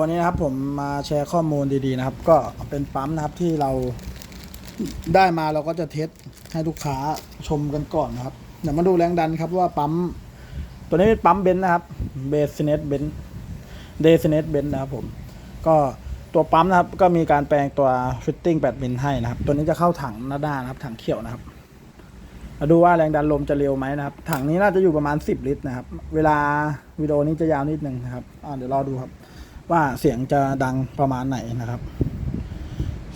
วันนี้นะครับผมมาแชร์ข้อมูลดีๆนะครับ ก็เป็นปั๊มนะครับที่เราได้มาเราก็จะเทสให้ลูกค้าชมกันก่อนนะครับเดี๋ยวมาดูแรงดันครับว่าปั๊ม ตัวนี้เป็นปั๊มเบนซ์นะครับเบสเนสเบนซ์เดซเนสเบนซ์นะครับผมก็ตัวปั๊มนะครับก็มีการแปลงตัวฟิตติ้ง8มิลให้นะครับ ตัวนี้จะเข้าถังหน้าด้านนะครับ ถังเขียวนะครับมาดูว่าแรงดันลมจะเร็วไหมนะครับ ถังนี้น่าจะอยู่ประมาณ 10 ลิตรนะครับ เวลาวิดีโอนี้จะยาวนิดนึงนะครับอ่าเดี๋ยวรอดูครับ ว่าเสียงจะดังประมาณไหนนะครับ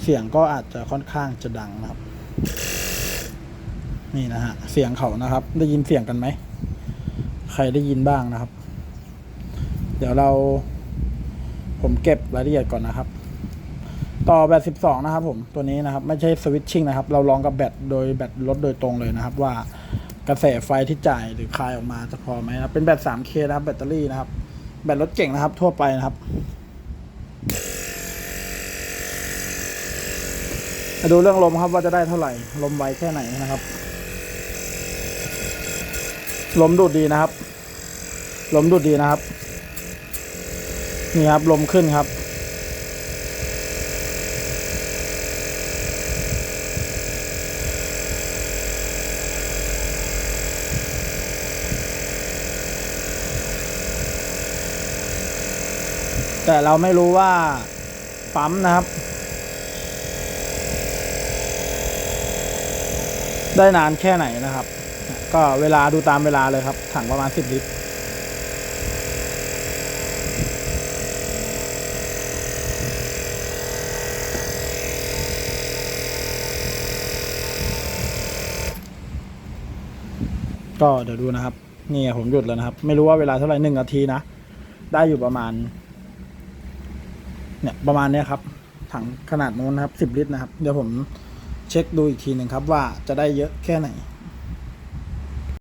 เสียงก็อาจจะค่อนข้างจะดังนะครับ นี่นะฮะเสียงเขานะครับ ได้ยินเสียงกันไหมใครได้ยินบ้างนะครับ เดี๋ยวเราผมเก็บรายละเอียดก่อนนะครับ ต่อแบต12 นะครับ ผมตัวนี้นะครับ ไม่ใช่สวิตชิ่งนะครับ เราลองกับแบตโดยแบตรถโดยตรงเลยนะครับ ว่ากระแสไฟที่จ่ายหรือคายออกมาจะพอไหมนะครับเป็นแบต 3K นะครับแบตเตอรี่นะครับ แบตรถเก่งนะครับ ทั่วไปนะครับมาดูเรื่องลมครับว่าจะได้เท่าไหร่ ลมไวแค่ไหนนะครับ ลมดูดดีนะครับ ลมดูดดีนะครับ นี่ครับลมขึ้นครับ แต่เราไม่รู้ว่าปั๊มนะครับ ได้นานแค่ไหนนะครับ ก็เวลาดูตามเวลาเลยครับ ถังประมาณ 10 ลิตรก็เดี๋ยวดูนะครับ นี่ผมหยุดแล้วนะครับ ไม่รู้ว่าเวลาเท่าไหร่หนึ่งนาทีนะ ได้อยู่ประมาณ เนี่ยประมาณนี้ครับ ถังขนาดนู้นนะครับสิบลิตรนะครับ เดี๋ยวผมเช็คดูอีกทีหนึ่งครับว่าจะได้เยอะแค่ไหน